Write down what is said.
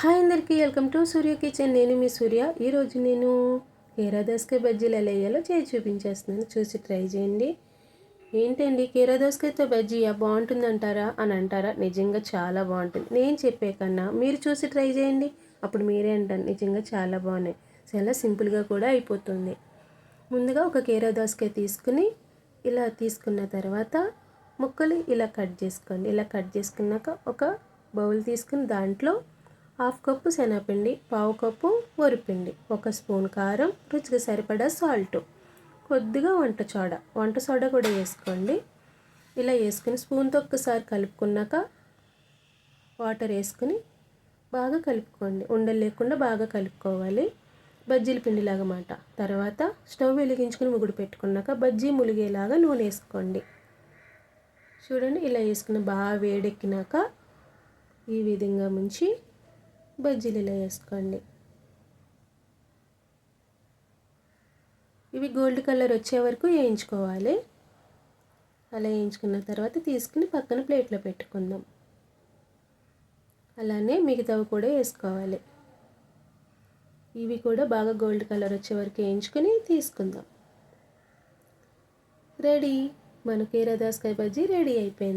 Hi అందరికీ welcome to Surya kitchen. నేను మీ సూర్య. ఈరోజు నేను కీరా దోసకాయ బజ్జీలు ఎలా వేయాలో చేసి చూపించేస్తున్నాను. చూసి ట్రై చేయండి. ఏంటండి కీరా దోసకాయతో బజ్జీయా? బాగుంటుందంటారా అని అంటారా? నిజంగా చాలా బాగుంటుంది. నేను చెప్పే కన్నా మీరు చూసి ట్రై చేయండి. అప్పుడు మీరే అంటారు నిజంగా చాలా బాగున్నాయి. చాలా సింపుల్గా కూడా అయిపోతుంది. ముందుగా ఒక కీరా దోసకాయ తీసుకుని ఇలా తీసుకున్న తర్వాత ముక్కలు ఇలా కట్ చేసుకోండి. ఇలా కట్ చేసుకున్నాక ఒక బౌల్ తీసుకుని దాంట్లో హాఫ్ కప్పు శనగపిండి పావు కప్పు వరిపిండి ఒక స్పూన్ కారం రుచికి సరిపడా సాల్ట్ కొద్దిగా వంట సోడా. వంట సోడా కూడా వేసుకోండి. ఇలా వేసుకుని స్పూన్తో ఒక్కసారి కలుపుకున్నాక వాటర్ వేసుకుని బాగా కలుపుకోండి. ఉండలు లేకుండా బాగా కలుపుకోవాలి. బజ్జీల పిండిలాగమాట తర్వాత స్టవ్ వెలిగించుకుని ముగుడు పెట్టుకున్నాక బజ్జీ ములిగేలాగా నూనె వేసుకోండి. చూడండి ఇలా వేసుకుని బాగా వేడెక్కినాక ఈ విధంగా ముంచి బజ్జీలు ఇలా వేసుకోండి ఇవి గోల్డ్ కలర్ వచ్చే వరకు వేయించుకోవాలి. అలా వేయించుకున్న తర్వాత తీసుకుని పక్కన ప్లేట్లో పెట్టుకుందాం. అలానే మిగతావి కూడా వేసుకోవాలి. ఇవి కూడా బాగా గోల్డ్ కలర్ వచ్చే వరకు వేయించుకొని తీసుకుందాం. రెడీ. మన కీరా దోసకాయ బజ్జీ రెడీ అయిపోయింది.